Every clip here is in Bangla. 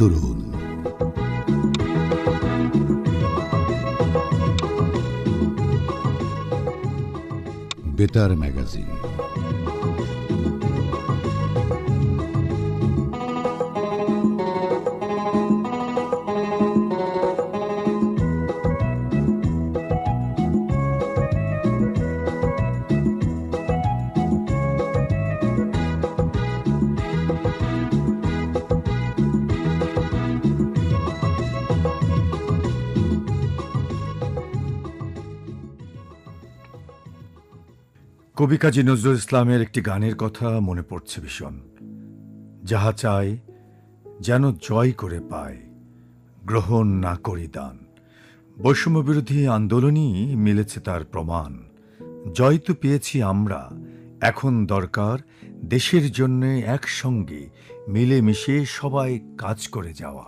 উত্তরণ বেতার ম্যাগাজিন। কবি কাজী নজরুল ইসলামের একটি গানের কথা মনে পড়ছে ভীষণ। যাহা চাই যেন জয় করে পায়, গ্রহণ না করি দান। বৈষম্য বিরোধী আন্দোলনই মিলেছে তার প্রমাণ। জয় তো পেয়েছি আমরা, এখন দরকার দেশের জন্য একসঙ্গে মিলেমিশে সবাই কাজ করে যাওয়া।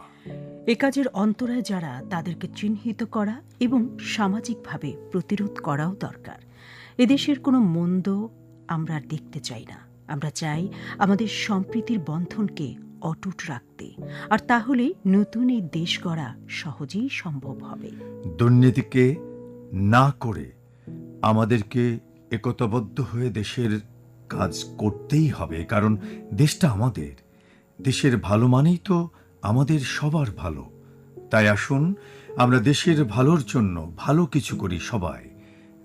এ কাজের অন্তরায় যারা তাদেরকে চিহ্নিত করা এবং সামাজিকভাবে প্রতিরোধ করাও দরকার। এদেশের কোনো মন্দ আমরা দেখতে চাই না। আমরা চাই আমাদের সম্প্রীতির বন্ধনকে অটুট রাখতে। আর তাহলে নতুন এই দেশ গড়া সহজেই সম্ভব হবে। দুর্নীতিকে না করে আমাদেরকে একতাবদ্ধ হয়ে দেশের কাজ করতেই হবে, কারণ দেশটা আমাদের। দেশের ভালো মানেই তো আমাদের সবার ভালো। তাই আসুন, আমরা দেশের ভালোর জন্য ভালো কিছু করি সবাই।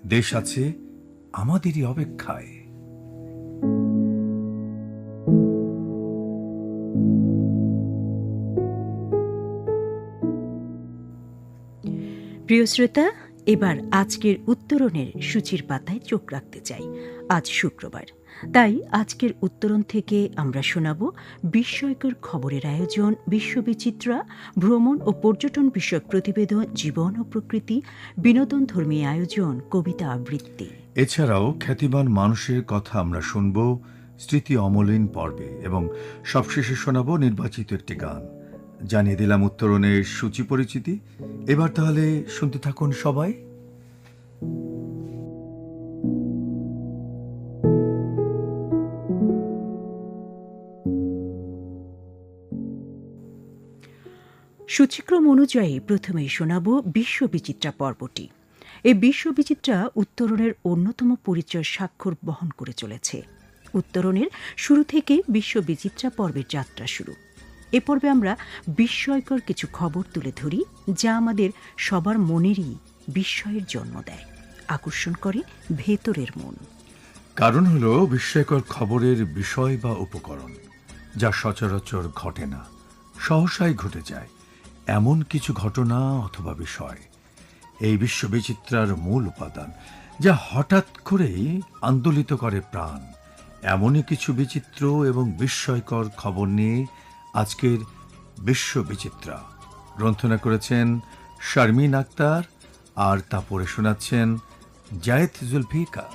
দেশ আছে আমাদেরই অপেক্ষায়। প্রিয় শ্রোতা এবার আজকের উত্তরণের সূচির পাতায় চোখ রাখতে চাই। আজ শুক্রবার। তাই আজকের উত্তরণ থেকে আমরা শোনাব বিস্ময়কর খবরের আয়োজন, বিশ্ববিচিত্রা, ভ্রমণ ও পর্যটন বিষয়ক প্রতিবেদন, জীবন ও প্রকৃতি, বিনোদন ধর্মী আয়োজন, কবিতা আবৃত্তি। এছাড়াও খ্যাতিমান মানুষের কথা আমরা শুনব স্মৃতি অমলিন পর্বে এবং সবশেষে শোনাব নির্বাচিত একটি গান। জানিয়ে দিলাম উত্তরণের সূচি পরিচিতি। এবার তাহলে শুনতে থাকুন সবাই। সূচিক্রম অনুযায়ী প্রথমেই শোনাব বিশ্ববিচিত্রা পর্বটি। এই বিশ্ববিচিত্রা উত্তরণের অন্যতম পরিচয় স্বাক্ষর বহন করে চলেছে। উত্তরণের শুরু থেকে বিশ্ববিচিত্রা পর্বের যাত্রা শুরু। এ পর্বে আমরা বিস্ময়কর কিছু খবর তুলে ধরি, যা আমাদের সবার মনেরই বিস্ময়ের জন্ম দেয়। আকর্ষণ করে ভেতরের মন। কারণ হলো বিস্ময়কর খবরের বিষয় বা উপকরণ, যা সচরাচর ঘটে না, সহসাই ঘটে যায়। এমন কিছু ঘটনা অথবা বিষয়, এই বিশ্ববিচিত্রার মূল উপাদান, যা হঠাৎ করেই আন্দোলিত করে প্রাণ। এমনই কিছু বিচিত্র এবং বিস্ময়কর খবর নিয়ে আজকের বিশ্ববিচিত্রা। গ্রন্থনা করেছেন শারমিন আক্তার আর তা পড়ে শোনাচ্ছেন জায়েদ জুলফিকার।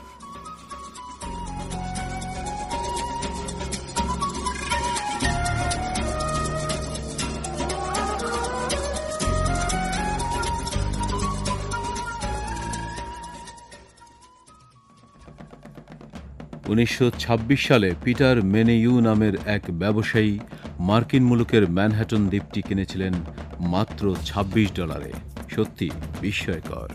উনিশশো ছাব্বিশ সালে পিটার মেনেইউ নামের এক ব্যবসায়ী মার্কিন মুলুকের ম্যানহাটন দ্বীপটি কিনেছিলেন মাত্র ২৬ ডলারে। সত্যি বিস্ময়কর।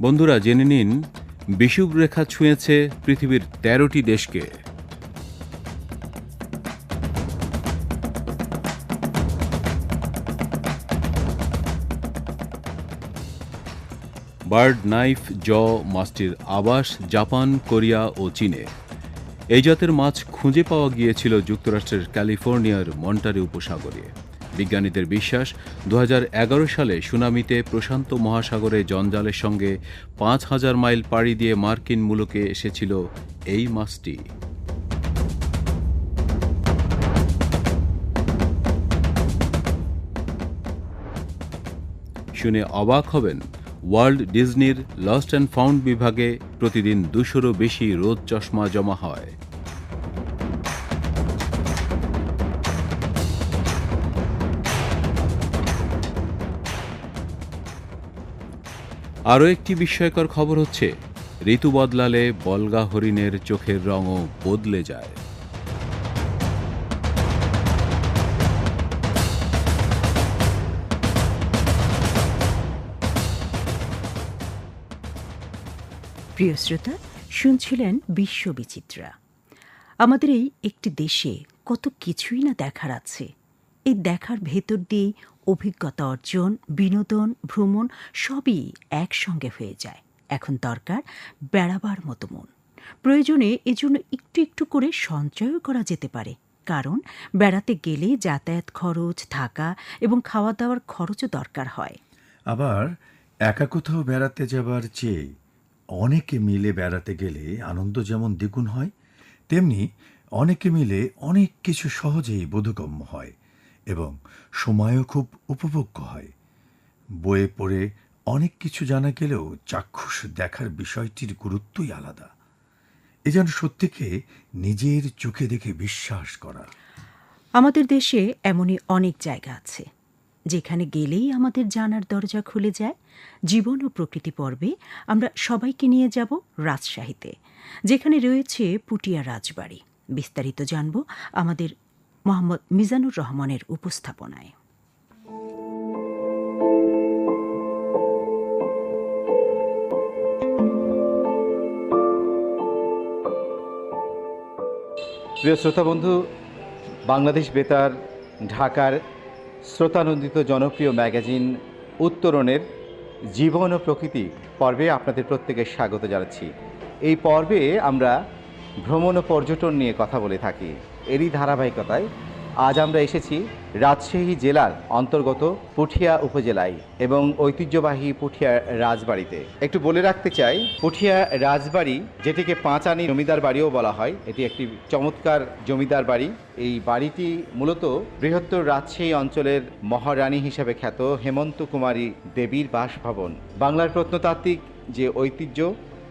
বন্ধুরা, জেনে নিন, বিষুবরেখা ছুঁয়েছে পৃথিবীর তেরোটি দেশকে। বার্ড নাইফ জ মাছটির আবাস জাপান, কোরিয়া ও চীনে। এই জাতের মাছ খুঁজে পাওয়া গিয়েছিল যুক্তরাষ্ট্রের ক্যালিফোর্নিয়ার মন্টারি উপসাগরে। বিজ্ঞানীদের বিশ্বাস দু হাজার এগারো সালে সুনামিতে প্রশান্ত মহাসাগরে জঞ্জালের সঙ্গে পাঁচ হাজার মাইল পাড়ি দিয়ে মার্কিন মুলুকে এসেছিল এই মাছটি। শুনে অবাক হবেন ওয়ার্ল্ড ডিজনির লস্ট অ্যান্ড ফাউন্ড বিভাগে প্রতিদিন দুশোরও বেশি রোদ চশমা জমা হয়। আরও একটি বিস্ময়কর খবর হচ্ছে ঋতু বদলালে বলগা হরিণের চোখের রঙও বদলে যায়। প্রিয় শ্রোতা, শুনছিলেন বিশ্ববিচিত্রা। আমাদের এই একটি দেশে কত কিছুই না দেখার আছে। এই দেখার ভেতর দিয়েই অভিজ্ঞতা অর্জন, বিনোদন, ভ্রমণ সবই একসঙ্গে হয়ে যায়। এখন দরকার বেড়াবার মতো মন। প্রয়োজনে এজন্য একটু একটু করে সঞ্চয়ও করা যেতে পারে। কারণ বেড়াতে গেলে যাতায়াত খরচ, থাকা এবং খাওয়া দাওয়ার খরচও দরকার হয়। আবার একা কোথাও বেড়াতে যাবার চেয়ে অনেকে মিলে বেড়াতে গেলে আনন্দ যেমন দ্বিগুণ হয়, তেমনি অনেকে মিলে অনেক কিছু সহজেই বোধগম্য হয় এবং সময়ও খুব উপভোগ্য হয়। বইয়ে পড়ে অনেক কিছু জানা গেলেও চাক্ষুষ দেখার বিষয়টির গুরুত্বই আলাদা। এ যেন সত্যিকে নিজের চোখে দেখে বিশ্বাস করা। আমাদের দেশে এমনই অনেক জায়গা আছে। যেখানে গেলেই আমাদের জানার দরজা খুলে যায়। জীবন ও প্রকৃতি পর্বে আমরা সবাইকে নিয়ে যাব রাজশাহীতে, যেখানে রয়েছে পুটিয়া রাজবাড়ি। বিস্তারিত জানব আমাদের মোহাম্মদ মিজানুর রহমানের উপস্থাপনায়। প্রিয় শ্রোতা বন্ধু, বাংলাদেশ বেতার, ঢাকার শ্রোতানন্দিত জনপ্রিয় ম্যাগাজিন উত্তরণের জীবন ও প্রকৃতি পর্বে আপনাদের প্রত্যেকের স্বাগত জানাচ্ছি। এই পর্বে আমরা ভ্রমণ ও পর্যটন নিয়ে কথা বলে থাকি। এরই ধারাবাহিকতায় আজ আমরা এসেছি রাজশাহী জেলার অন্তর্গত পুঠিয়া উপজেলায় এবং ঐতিহ্যবাহী পুঠিয়া রাজবাড়িতে। একটু বলে রাখতে চাই, পুঠিয়া রাজবাড়ি, যেটিকে পাঁচানি জমিদার বাড়িও বলা হয়, এটি একটি চমৎকার জমিদার বাড়ি। এই বাড়িটি মূলত বৃহত্তর রাজশাহী অঞ্চলের মহারানী হিসেবে খ্যাত হেমন্ত কুমারী দেবীর বাসভবন। বাংলার প্রত্নতাত্ত্বিক যে ঐতিহ্য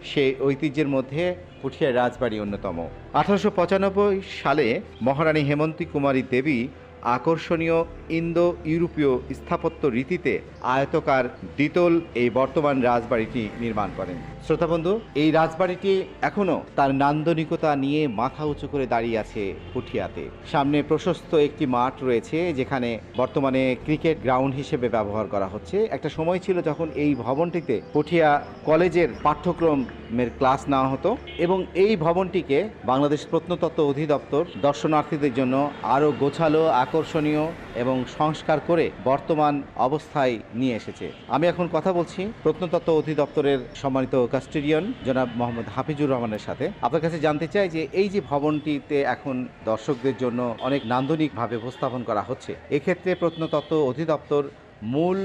সেই ঐতিহ্যের মধ্যে পুঠিয়া রাজবাড়ি অন্যতম। আঠারোশো পঁচানব্বই সালে মহারানী হেমন্তী কুমারী দেবী আকর্ষণীয় ইন্দো ইউরোপীয় স্থাপত্য রীতিতে আয়তকার দ্বিতল এই বর্তমান রাজবাড়িটি নির্মাণ করেন। শ্রোতাবন্ধু, এই রাজবাড়িটি এখনও তার নান্দনিকতা নিয়ে মাথা উঁচু করে দাঁড়িয়ে আছে পুঠিয়াতে। সামনে প্রশস্ত একটি মাঠ রয়েছে যেখানে বর্তমানে ক্রিকেট গ্রাউন্ড হিসেবে ব্যবহার করা হচ্ছে। একটা সময় ছিল যখন এই ভবনটিতে পুঠিয়া কলেজের পাঠ্যক্রমের ক্লাস নেওয়া হতো এবং এই ভবনটিকে বাংলাদেশ প্রত্নতত্ত্ব অধিদপ্তর দর্শনার্থীদের জন্য আরও গোছালো, আকর্ষণীয় এবং সংস্কার করে বর্তমান অবস্থায় নিয়ে এসেছে। আমি এখন কথা বলছি প্রত্নতত্ত্ব অধিদপ্তরের সম্মানিত কাস্টেডিয়ান জনাব মোহাম্মদ হাফিজুর রহমানের সাথে। আপনার কাছে জানতে চাই যে এই যে ভবনটিতে এখন দর্শকদের জন্য অনেক নান্দনিকভাবে উপস্থাপন করা হচ্ছে, এক্ষেত্রে প্রত্নতত্ত্ব অধিদপ্তর মূল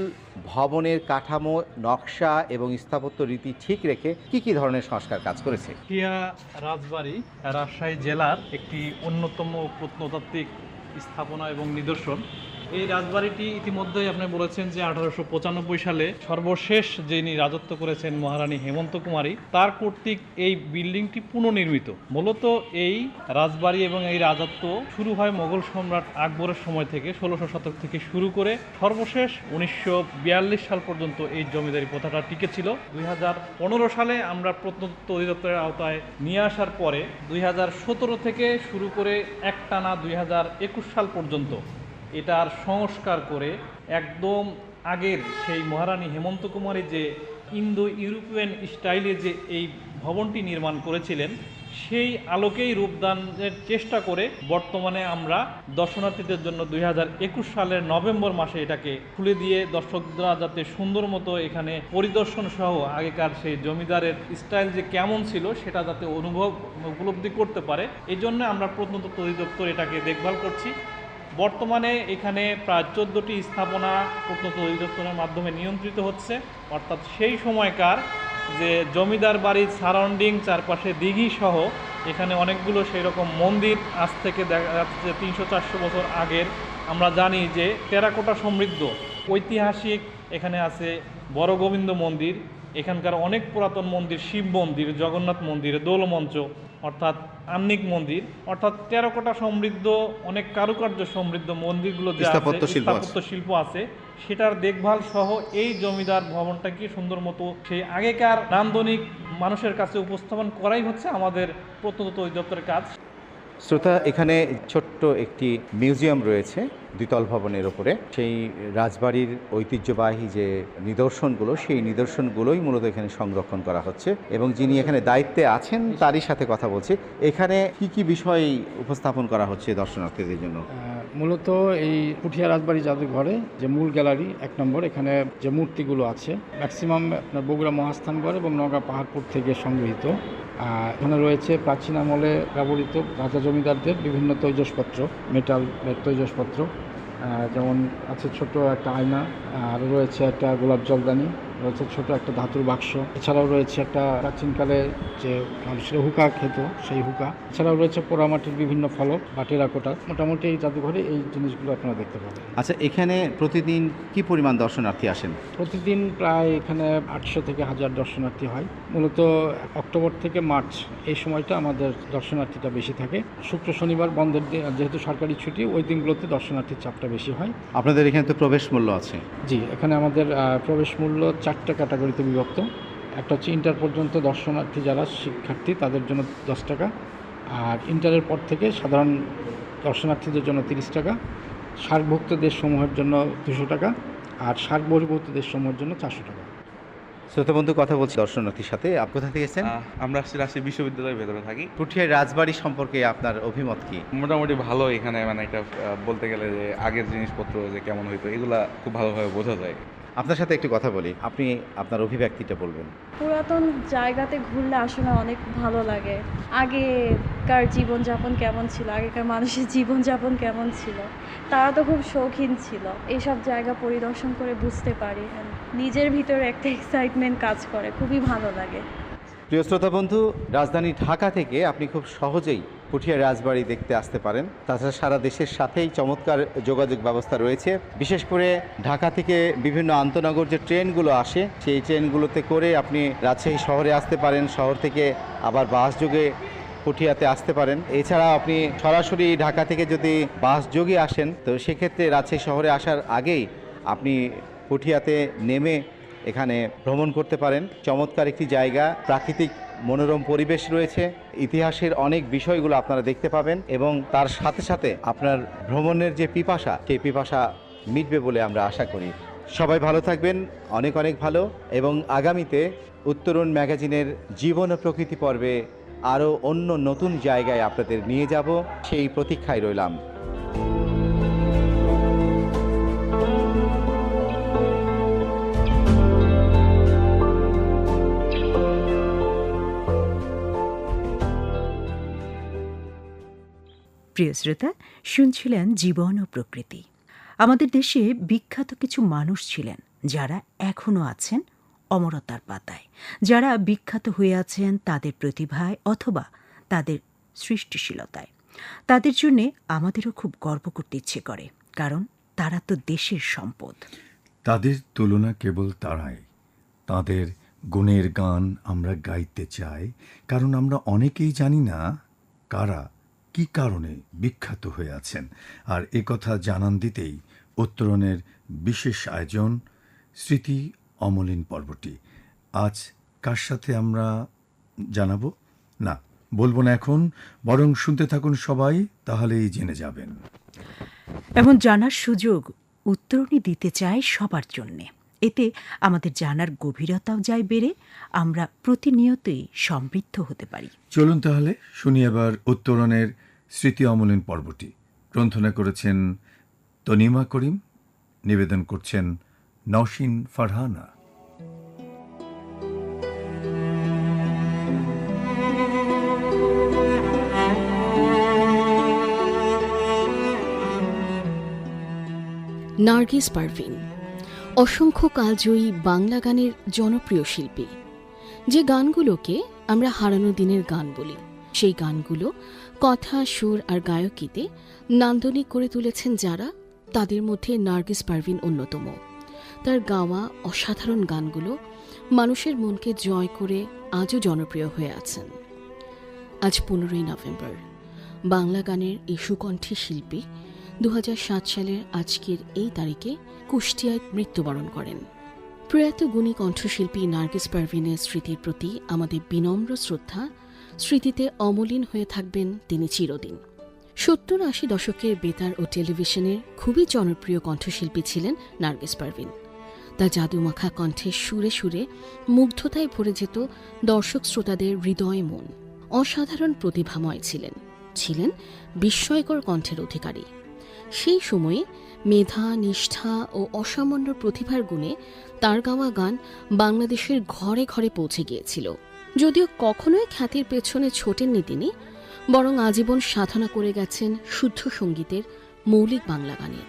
ভবনের কাঠামো, নকশা এবং স্থাপত্য রীতি ঠিক রেখে কি কি ধরনের সংস্কার কাজ করেছে? কিয়া রাজবাড়ি, রাজশাহী জেলার একটি অন্যতম প্রত্নতাত্ত্বিক স্থাপনা এবং নিদর্শন। এই রাজবাড়িটি ইতিমধ্যেই আপনি বলেছেন যে আঠারোশো পঁচানব্বই সালে সর্বশেষ যিনি রাজত্ব করেছেন মহারানী হেমন্ত কুমারী, তার কর্তৃক এই বিল্ডিংটি পুনর্নির্মিত মূলত এই রাজবাড়ি এবং এই রাজত্ব শুরু হয় মোগল সম্রাট আকবরের সময় থেকে, ষোলোশো শতক থেকে শুরু করে সর্বশেষ উনিশশো বিয়াল্লিশ সাল পর্যন্ত এই জমিদারি প্রথাটা টিকে ছিল দুই হাজার পনেরো সালে আমরা প্রত্নতত্ত্ব অধিদপ্তরের আওতায় নিয়ে আসার পরে দুই হাজার সতেরো থেকে শুরু করে একটানা দুই হাজার একুশ সাল পর্যন্ত এটার সংস্কার করে একদম আগের সেই মহারানী হেমন্ত কুমারী যে ইন্দো ইউরোপিয়ান স্টাইলে যে এই ভবনটি নির্মাণ করেছিলেন, সেই আলোকেই রূপদানের চেষ্টা করে বর্তমানে আমরা দর্শনার্থীদের জন্য দু হাজার একুশ সালের নভেম্বর মাসে এটাকে খুলে দিয়ে দর্শকরা যাতে সুন্দর মতো এখানে পরিদর্শন সহ আগেকার সেই জমিদারের স্টাইল যে কেমন ছিল সেটা যাতে অনুভব, উপলব্ধি করতে পারে। এই জন্য আমরা প্রত্নতত্ত্ব অধিদপ্তর এটাকে দেখভাল করছি। বর্তমানে এখানে প্রায় চোদ্দোটি স্থাপনা প্রত্নতত্ত্ব অধিদপ্তরের মাধ্যমে নিয়ন্ত্রিত হচ্ছে। অর্থাৎ সেই সময়কার যে জমিদার বাড়ির সারাউন্ডিং চারপাশে দিঘি সহ এখানে অনেকগুলো সেই রকম মন্দির আজ থেকে দেখা যাচ্ছে যে তিনশো চারশো বছর আগের। আমরা জানি যে টেরাকোটা সমৃদ্ধ, ঐতিহাসিক এখানে আছে বড় গোবিন্দ মন্দির এখানকার অনেক পুরাতন মন্দির শিব মন্দির জগন্নাথ মন্দির দোলমঞ্চ অর্থাৎ আন্নিক মন্দির অর্থাৎ টেরাকোটা সমৃদ্ধ অনেক কারুকার্য সমৃদ্ধ মন্দিরগুলো যে স্থাপত্য শিল্প আছে। সেটার দেখভাল সহ এই জমিদার ভবনটাকে সুন্দর মতো সেই আগেকার নান্দনিক মানুষের কাছে উপস্থাপন করাই হচ্ছে আমাদের প্রত্নতত্ত্ব অধিদপ্তরের কাজ শ্রোতা, এখানে ছোট্ট একটি মিউজিয়াম রয়েছে দ্বিতল ভবনের ওপরে। সেই রাজবাড়ির ঐতিহ্যবাহী যে নিদর্শনগুলো, সেই নিদর্শনগুলোই মূলত এখানে সংরক্ষণ করা হচ্ছে এবং যিনি এখানে দায়িত্বে আছেন, তারই সাথে কথা বলছি। এখানে কি কি বিষয় উপস্থাপন করা হচ্ছে দর্শনার্থীদের জন্য? মূলত এই পুঠিয়া রাজবাড়ি জাদুঘরে যে মূল গ্যালারি, এক নম্বর, এখানে যে মূর্তিগুলো আছে ম্যাক্সিমাম আপনার বগুড়া মহাস্থানগড় এবং নগা পাহাড়পুর থেকে সংগৃহীত। এখানে রয়েছে প্রাচীন আমলে ব্যবহৃত রাজা জমিদারদের বিভিন্ন তৈজসপত্র মেটাল তৈজসপত্র। যেমন আছে ছোট একটা আয়না, আর রয়েছে একটা গোলাপ জলদানি। রয়েছে ছোট একটা ধাতুর বাক্স। এছাড়াও রয়েছে একটা প্রাচীনকালে যে মানুষের হুকা খেত সেই হুকা। এছাড়াও রয়েছে পোড়ামাটির বিভিন্ন ফলক বা টেরাকোটা। মোটামুটি এই জাদুঘরে এই জিনিসগুলো আপনারা দেখতে পাবেন। আচ্ছা এখানে প্রতিদিন কি পরিমাণ দর্শনার্থী আসেন? প্রতিদিন প্রায় এখানে আটশো থেকে হাজার দর্শনার্থী হয়। মূলত অক্টোবর থেকে মার্চ এই সময়টা আমাদের দর্শনার্থীটা বেশি থাকে। শুক্র শনিবার বন্ধের দিন যেহেতু সরকারি ছুটি ওই দিনগুলোতে দর্শনার্থীর চাপটা বেশি হয়। আপনাদের এখানে তো প্রবেশ মূল্য আছে। জি এখানে আমাদের প্রবেশ মূল্য চারটা ক্যাটাগরিতে বিভক্ত। একটা হচ্ছে ইন্টার পর্যন্ত দর্শনার্থী যারা শিক্ষার্থী তাদের জন্য দশ টাকা। আর ইন্টারের পর থেকে সাধারণ দর্শনার্থীদের জন্য তিরিশ টাকা। সার্কভুক্ত দেশসমূহের জন্য দুশো টাকা। আর সার্ক বহির্ভূত দেশসমূহের জন্য চারশো টাকা। শ্রোতা বন্ধু কথা বলছি দর্শনার্থীর সাথে। আপনি কোথা থেকে এসেছেন? আমরা আসছি রাজশাহী বিশ্ববিদ্যালয়ের ভেতরে থাকি। পুঠিয়ার রাজবাড়ি সম্পর্কে আপনার অভিমত কি? মোটামুটি ভালো এখানে মানে একটা বলতে গেলে যে আগের জিনিসপত্র যে কেমন হইতো এগুলা খুব ভালোভাবে বোঝা যায়। আপনার সাথে একটু কথা বলি। আপনি আপনার অভিব্যক্তিটা বলবেন। পুরাতন জায়গাতে ঘুরলে আসলে অনেক ভালো লাগে। আগেকার জীবনযাপন কেমন ছিল? আগেকার মানুষের জীবনযাপন কেমন ছিল? তারা তো খুব শৌখিন ছিল। এইসব জায়গা পরিদর্শন করে বুঝতে পারি। নিজের ভিতরে একটা এক্সাইটমেন্ট কাজ করে। খুবই ভালো লাগে। প্রিয় শ্রোতা বন্ধু রাজধানী ঢাকা থেকে আপনি খুব সহজেই পুঠিয়া রাজবাড়ি দেখতে আসতে পারেন। তাছাড়া সারা দেশের সাথেই চমৎকার যোগাযোগ ব্যবস্থা রয়েছে। বিশেষ করে ঢাকা থেকে বিভিন্ন আন্তনগর যে ট্রেনগুলো আসে, সেই ট্রেনগুলোতে করে আপনি রাজশাহী শহরে আসতে পারেন, শহর থেকে আবার বাস যোগে পুঠিয়াতে আসতে পারেন। এছাড়া আপনি সরাসরি ঢাকা থেকে যদি বাস যোগে আসেন, তো সেক্ষেত্রে রাজশাহী শহরে আসার আগেই আপনি পুঠিয়াতে নেমে এখানে ভ্রমণ করতে পারেন। চমৎকার একটি জায়গা, প্রাকৃতিক মনোরম পরিবেশ রয়েছে। ইতিহাসের অনেক বিষয়গুলো আপনারা দেখতে পাবেন এবং তার সাথে সাথে আপনার ভ্রমণের যে পিপাসা, সেই পিপাসা মিটবে বলে আমরা আশা করি। সবাই ভালো থাকবেন, অনেক অনেক ভালো এবং আগামীতে উত্তরণ ম্যাগাজিনের জীবন ও প্রকৃতি পর্বে আরও অন্য নতুন জায়গায় আপনাদের নিয়ে যাব। সেই প্রতীক্ষায় রইলাম। প্রিয় শ্রোতা, শুনছিলেন জীবন ও প্রকৃতি। আমাদের দেশে বিখ্যাত কিছু মানুষ ছিলেন যারা এখনও আছেন অমরতার পাতায়। যারা বিখ্যাত হয়ে আছেন তাদের প্রতিভায় অথবা তাদের সৃষ্টিশীলতায়। তাদের জন্যে আমাদেরও খুব গর্ব করতে ইচ্ছে করে, কারণ তারা তো দেশের সম্পদ। তাদের তুলনা কেবল তারাই। তাদের গুণের গান আমরা গাইতে চাই, কারণ আমরা অনেকেই জানি না কারা কি কারণে বিখ্যাত হয়ে আছেন? আর এ কথা জানান দিতেই উত্তরণের বিশেষ আয়োজন স্মৃতি অমলিন পর্বটি। আজ কার সাথে আমরা জানাব? না, বলব না এখন, বরং শুনতে থাকুন সবাই, তাহলেই জেনে যাবেন। এমন জানার সুযোগ উত্তরণী দিতে চায় সবার জন্যে। এতে আমাদের জানার গভীরতাও যায় বেড়ে আমরা প্রতিনিয়তই সমৃদ্ধ হতে পারি। চলুন তাহলে শুনি এবার উত্তরণের স্মৃতি অমলিন পর্বটি। গ্রন্থনা করেছেন তনিমা করিম নিবেদন করছেন নওশিন ফারহানা। নার্গিস পারভিন। অসংখ্য কালজয়ী বাংলা গানের জনপ্রিয় শিল্পী। যে গানগুলোকে আমরা হারানো দিনের গান বলি, সেই গানগুলো কথা, সুর আর গায়কিতে নান্দনিক করে তুলেছেন যারা, তাদের মধ্যে নার্গিস পারভিন অন্যতম। তার গাওয়া অসাধারণ গানগুলো মানুষের মনকে জয় করে আজও জনপ্রিয় হয়ে আছেন। আজ পনেরোই নভেম্বর, বাংলা গানের এই সুকণ্ঠী শিল্পী দু হাজার সাত সালের আজকের এই তারিখে কুষ্টিয়ায় মৃত্যুবরণ করেন। প্রয়াত গুণী কণ্ঠশিল্পী নার্গিস পারভিনের স্মৃতির প্রতি আমাদের বিনম্র শ্রদ্ধা, স্মৃতিতে অমলিন হয়ে থাকবেন তিনি চিরদিন। সত্তর আশি দশকের বেতার ও টেলিভিশনের খুবই জনপ্রিয় কণ্ঠশিল্পী ছিলেন নার্গিস পারভিন। তার জাদুমাখা কণ্ঠের সুরে সুরে মুগ্ধতায় ভরে যেত দর্শক শ্রোতাদের হৃদয় মন। অসাধারণ প্রতিভাময় ছিলেন। ছিলেন বিস্ময়কর কণ্ঠের অধিকারী। সেই সময়ে মেধা, নিষ্ঠা ও অসামান্য প্রতিভার গুণে তার গাওয়া গান বাংলাদেশের ঘরে ঘরে পৌঁছে গিয়েছিল। যদিও কখনোই খ্যাতির পেছনে ছোটেননি তিনি, বরং আজীবন সাধনা করে গেছেন শুদ্ধ সঙ্গীতের মৌলিক বাংলা গানের।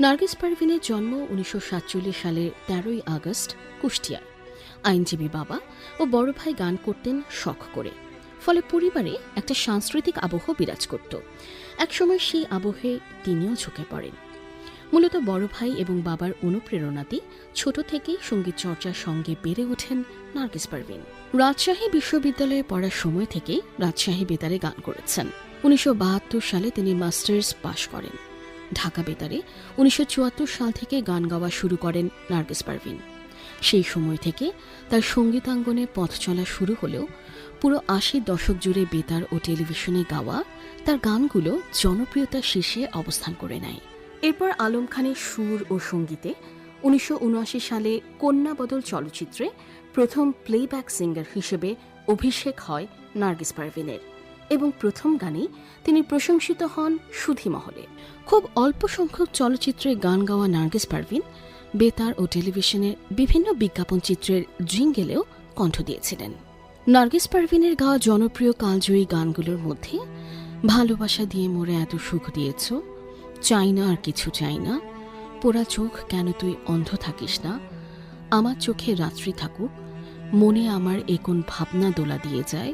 নার্গিস পারভিনের জন্ম উনিশশো সাতচল্লিশ সালের তেরোই আগস্ট কুষ্টিয়ায়। আইনজীবী বাবা ও বড় ভাই গান করতেন শখ করে, ফলে পরিবারে একটা সাংস্কৃতিক আবহ বিরাজ করত। একসময় সেই আবহে তিনিও ঝুঁকে পড়েন। মূলত বড় ভাই এবং বাবার অনুপ্রেরণাতেই ছোট থেকেই সংগীত চর্চার সঙ্গে বেড়ে ওঠেন নার্গিস পারভিন। রাজশাহী বিশ্ববিদ্যালয়ে পড়ার সময় থেকেই রাজশাহী বেতারে গান করেছেন। উনিশশো বাহাত্তর সালে তিনি মাস্টার্স পাশ করেন। ঢাকা বেতারে উনিশশো চুয়াত্তর সাল থেকে গান গাওয়া শুরু করেন নার্গিস পারভিন। সেই সময় থেকে তার সঙ্গীতাঙ্গনে পথ চলা শুরু হলেও পুরো আশির দশক জুড়ে বেতার ও টেলিভিশনে গাওয়া তার গানগুলো জনপ্রিয়তার শীর্ষে অবস্থান করে নেয়। এরপর আলম খানের সুর ও সঙ্গীতে উনিশশো উনআশি সালে কন্যা বদল চলচ্চিত্রে প্রথম প্লেব্যাক সিঙ্গার হিসেবে অভিষেক হয় নার্গিস পারভিনের এবং প্রথম গানেই তিনি প্রশংসিত হন সুধি মহলে। খুব অল্প সংখ্যক চলচ্চিত্রে গান গাওয়া নার্গিস পারভিন বেতার ও টেলিভিশনের বিভিন্ন বিজ্ঞাপন চিত্রের জিঙ্গেলেও কণ্ঠ দিয়েছিলেন। নার্গিস পারভিনের গাওয়া জনপ্রিয় কালজয়ী গানগুলোর মধ্যে, ভালোবাসা দিয়ে মোরে এত সুখ দিয়েছ চাই না আর কিছু চাই না। পোড়া চোখ কেন তুই অন্ধ থাকিস না? আমার চোখে রাত্রি থাকুক, মনে আমার একন ভাবনা দোলা দিয়ে যায়,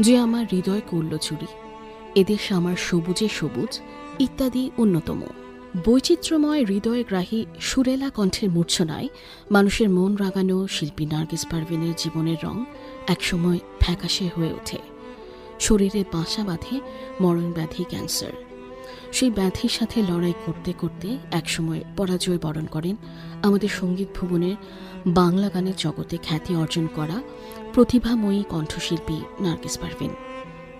যে আমার হৃদয় করল চুরি এদেশ আমার সবুজে সবুজ, ইত্যাদি অন্যতম। বৈচিত্র্যময় হৃদয়গ্রাহী সুরেলা কণ্ঠের মূর্ছনায় মানুষের মন রাগানো শিল্পী নার্গিস পারভিনের জীবনের রং একসময় ফ্যাকাশে হয়ে ওঠে। শরীরে বাসা বাঁধে মরণ ব্যাধি ক্যান্সার। সেই ব্যাধির সাথে লড়াই করতে করতে একসময় পরাজয় বরণ করেন আমাদের সংগীত ভুবনের বাংলা গানের জগতে খ্যাতি অর্জন করা প্রতিভাময়ী কণ্ঠশিল্পী নার্গিস পারভিন।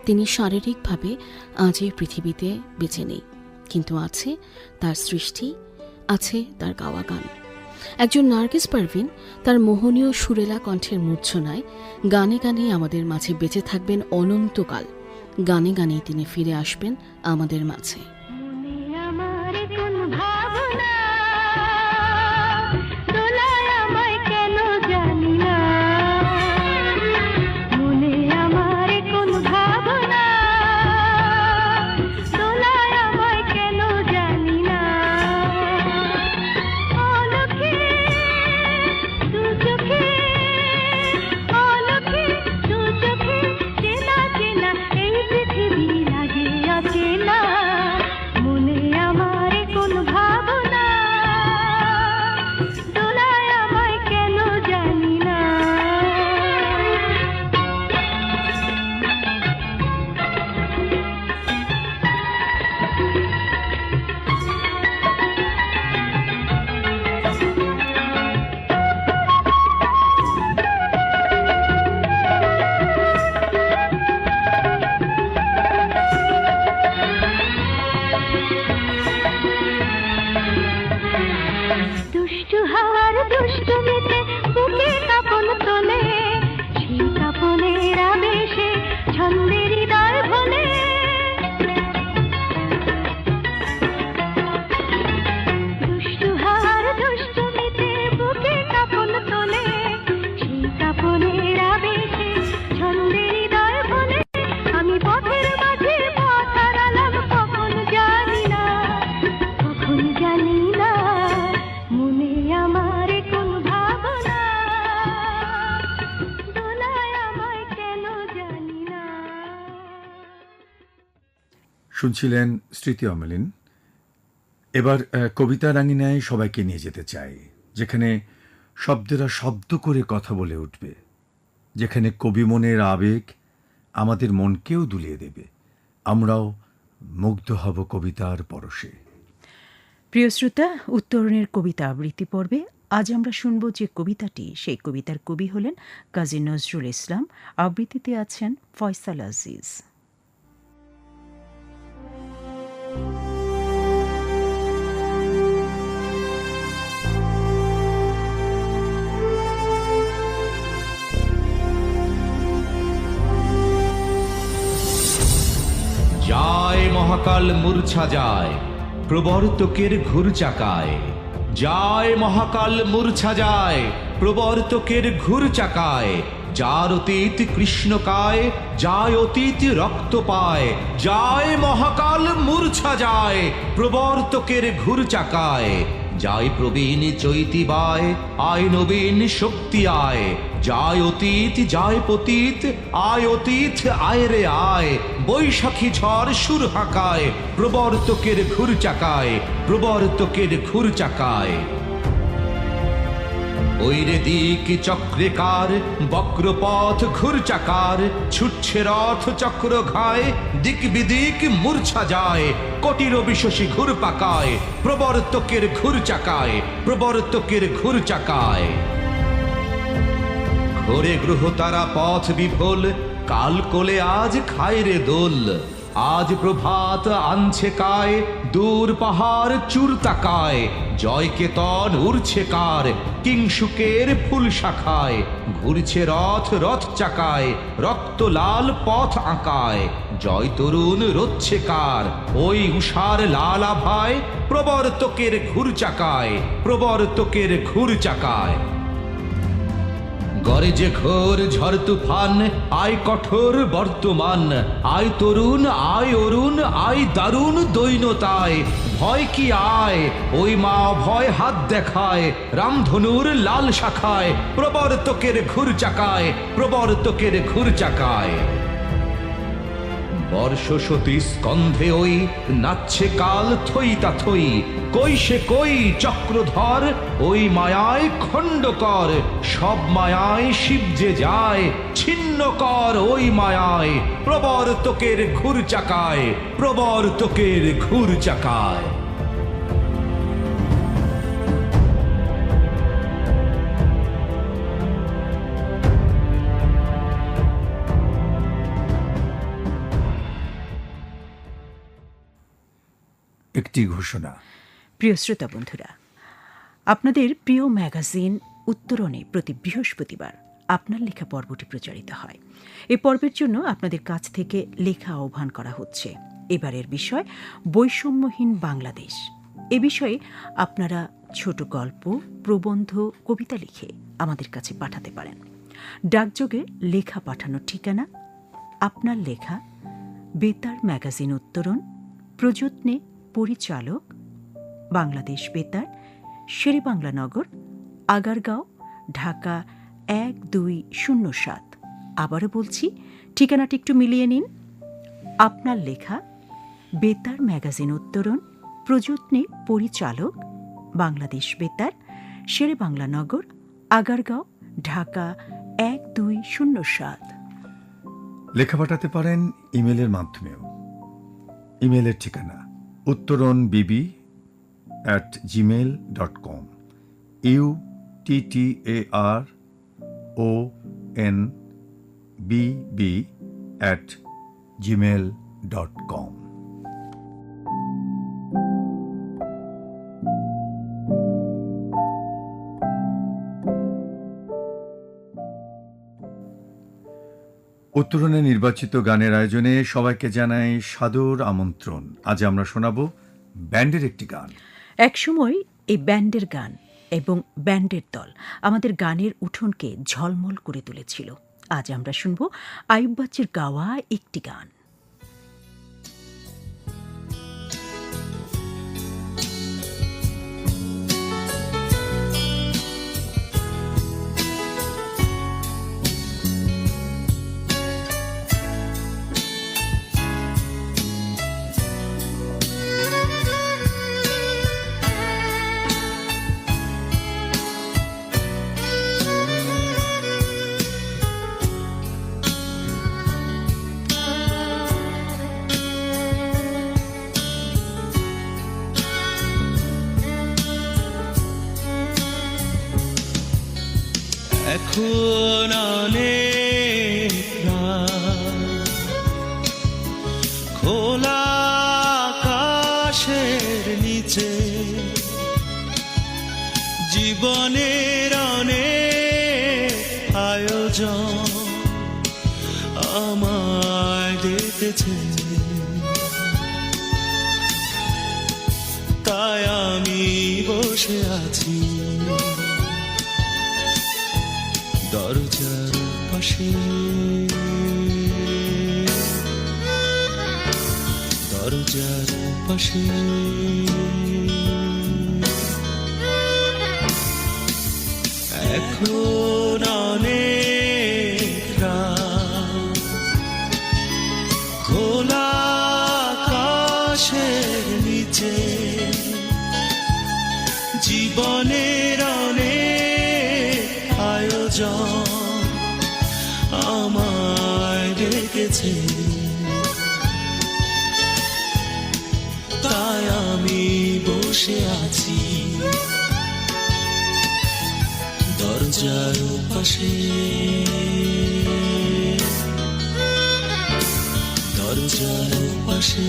তিনি শারীরিকভাবে আজ এই পৃথিবীতে বেঁচে নেই, কিন্তু আছে তার সৃষ্টি, আছে তার গাওয়া গান। একজন নার্গিস পারভিন তার মোহনীয় সুরেলা কণ্ঠের মূর্ছনায় গানে গানে আমাদের মাঝে বেঁচে থাকবেন অনন্তকাল। গানে গানেই তিনি ফিরে আসবেন আমাদের মাঝে। শুনছিলেন স্মৃতি অমলিন। এবার কবিতা রাঙিনায় সবাইকে নিয়ে যেতে চাই, যেখানে শব্দেরা শব্দ করে কথা বলে উঠবে, যেখানে কবি মনের আবেগ আমাদের মনকেও দুলিয়ে দেবে। আমরাও মুগ্ধ হব কবিতার পরশে। প্রিয় শ্রোতা, উত্তরণের কবিতা আবৃত্তি পর্বে আজ আমরা শুনব যে কবিতাটি, সেই কবিতার কবি হলেন কাজী নজরুল ইসলাম। আবৃত্তিতে আছেন ফয়সাল আজিজ। যায় মহাকাল মূর্ছা যায়, প্রবর্তকের ঘুর চাকায়। যায় মহাকাল মূর্ছা যায়, প্রবর্তকের ঘুর চাকায়। যার অতীত কৃষ্ণকায় যায় অতীত রক্ত পায়। যায় মহাকাল মূর্ছা যায়, প্রবর্তকের ঘুর যায় প্রবীণ চৈতি বায়, আয় নবীন শক্তি আয়। যায় অতীত যায় পতীত, আয় অতীত, আয় রে আয়। বৈশাখী ঝড় সুর হাঁকায়, প্রবর্তকের ঘুর চাকায়, প্রবর্তকের ঘুর চাকায়। ওইরে দিক চক্রেকার, বক্রপথ ঘুর চাকার ছুটছে রথ চক্র ঘায়, দিক বিদিক মূর্ছা যায়, কোটির বিশসী ঘুর পাকায়, প্রবর্তকের ঘুর চাকায়, প্রবর্তকের ঘুর চাকায়। ঘোরে গ্রহ তারা পথ বিফল কাল কোলে আজ খায় রে দোল। আজ প্রভাত আনছে কায়, দূর পাহাড় চুর তাকায় জয় কেতন উড়ছে কার কিংসুকের ফুল শাখায়, ঘুরছে রথ রথ চাকায়, রক্ত লাল পথ আঁকায়, জয় তরুণ রচ্ছে কার, ওই উষার লাল আভায় প্রবর্তকের ঘুর চাকায়, প্রবর্তকের ঘুর চাকায়। গরে যে ঘোর ঝড় তুফান, আয় কঠোর বর্তমান। আয় তরুণ, আয় অরুণ, আয় দারুণ দৈনতায়। ভয় কি আয়? ওই মা ভয় হাত দেখায়। রামধনুর লাল শাখায়। প্রবর্তকের ঘুর চাকায়। প্রবর্তকের ঘুর চাকায়। বর্ষ সতী স্কন্ধে ওই নাচছে কাল থই তা থই, কই সে কই চক্রধর, ওই মায়ায় খণ্ড কর, সব মায়ায় শিব যে যায়, ছিন্ন কর ওই মায়ায়, প্রবর্তকের ঘুর চাকায়, প্রবর্তকের ঘুর চাকায়। একটি ঘোষণা। প্রিয় শ্রোতা বন্ধুরা, আপনাদের প্রিয় ম্যাগাজিন উত্তরণে প্রতি বৃহস্পতিবার আপনার লেখা পর্বটি প্রচারিত হয়। এ পর্বের জন্য আপনাদের কাছ থেকে লেখা আহ্বান করা হচ্ছে। এবারের বিষয়, বৈষম্যহীন বাংলাদেশ। এ বিষয়ে আপনারা ছোট গল্প, প্রবন্ধ, কবিতা লিখে আমাদের কাছে পাঠাতে পারেন। ডাকযোগে লেখা পাঠানোর ঠিকানা, আপনার লেখা, বেতার ম্যাগাজিন উত্তরণ, প্রযত্নে পরিচালক, বাংলাদেশ বেতার শেরেবাংলা নগর, আগারগাঁও, ঢাকা এক দুই শূন্য সাত। আবারও বলছি, ঠিকানাটি একটু মিলিয়ে নিন। আপনার লেখা বেতার ম্যাগাজিন উত্তরণ প্রযত্নে পরিচালক, বাংলাদেশ বেতার শেরেবাংলা নগর, আগারগাঁও, ঢাকা এক দুই শূন্য সাত। লেখা পাঠাতে পারেন ইমেলের মাধ্যমেও। ইমেলের ঠিকানা Uttaran B B at Gmail dot com U T T A R O N B B at Gmail dot com উত্তরণে নির্বাচিত গানের আয়োজনে সবাইকে জানাই সাদর আমন্ত্রণ। আজ আমরা শোনাব ব্যান্ডের একটি গান। একসময় এই ব্যান্ডের গান এবং ব্যান্ডের দল আমাদের গানের উঠোনকে ঝলমল করে তুলেছিল। আজ আমরা শুনব বাচ্চের গাওয়া একটি গান। দরজার পাশে। দরজার পাশে। এখন বসে আছি। দরজার পাশে দরজার পাশে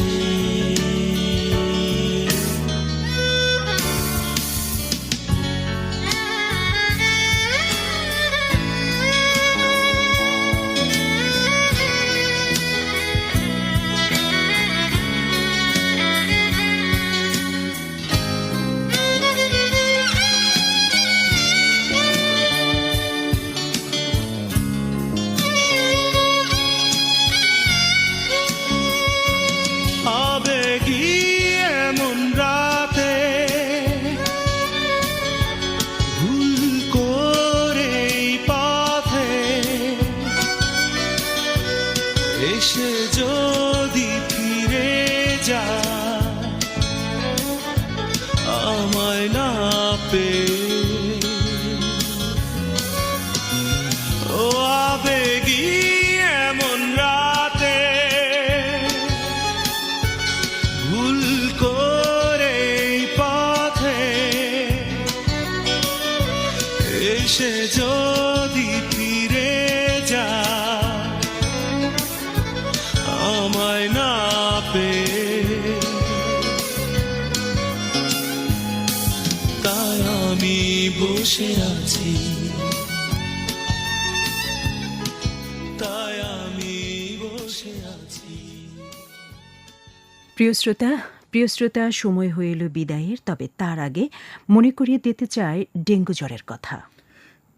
প্রিয় শ্রোতা প্রিয় শ্রোতা সময় হয়ে এলো বিদায়ের তবে তার আগে মনে করিয়ে দিতে চাই ডেঙ্গু জ্বরের কথা।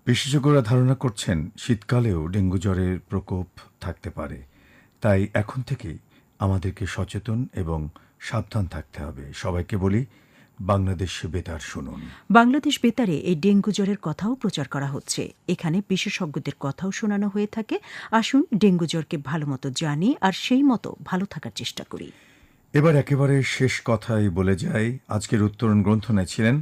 বিশেষজ্ঞরা ধারণা করছেন শীতকালেও ডেঙ্গু জ্বরের প্রকোপ থাকতে পারে। তাই এখন থেকেই আমাদেরকে সচেতন এবং সাবধান থাকতে হবে। সবাইকে বলি বাংলাদেশ বেতার শুনুন। বাংলাদেশ বেতারে এই ডেঙ্গু জ্বরের কথাও প্রচার করা হচ্ছে। এখানে বিশেষজ্ঞদের কথাও শোনানো হয়ে থাকে। আসুন ডেঙ্গু জ্বরকে ভালোমতো জানি আর সেই মতো ভালো থাকার চেষ্টা করি। এবার একেবারে শেষ কথাই বলে যাই। আজকের উত্তরণ গ্রন্থনায় ছিলেন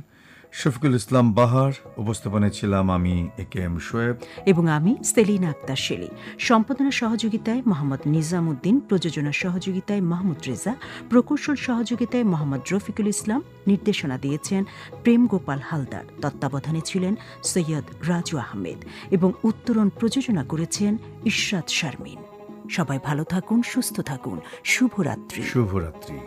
শফিকুল ইসলাম বাহার, উপস্থাপনায় ছিলাম আমি এ কে এম শোয়েব। এবং আমি সেলিনা আক্তার শেলি সম্পাদনা সহযোগিতায় মোহাম্মদ নিজাম উদ্দিন প্রযোজনা সহযোগিতায় মাহমুদ রেজা, প্রকৌশল সহযোগিতায় মোহাম্মদ রফিকুল ইসলাম, নির্দেশনা দিয়েছেন প্রেম গোপাল হালদার, তত্ত্বাবধানে ছিলেন সৈয়দ রাজু আহমেদ এবং উত্তরণ প্রযোজনা করেছেন ইশরাত শারমিন। সবাই ভালো থাকুন সুস্থ থাকুন। শুভরাত্রি। শুভরাত্রি।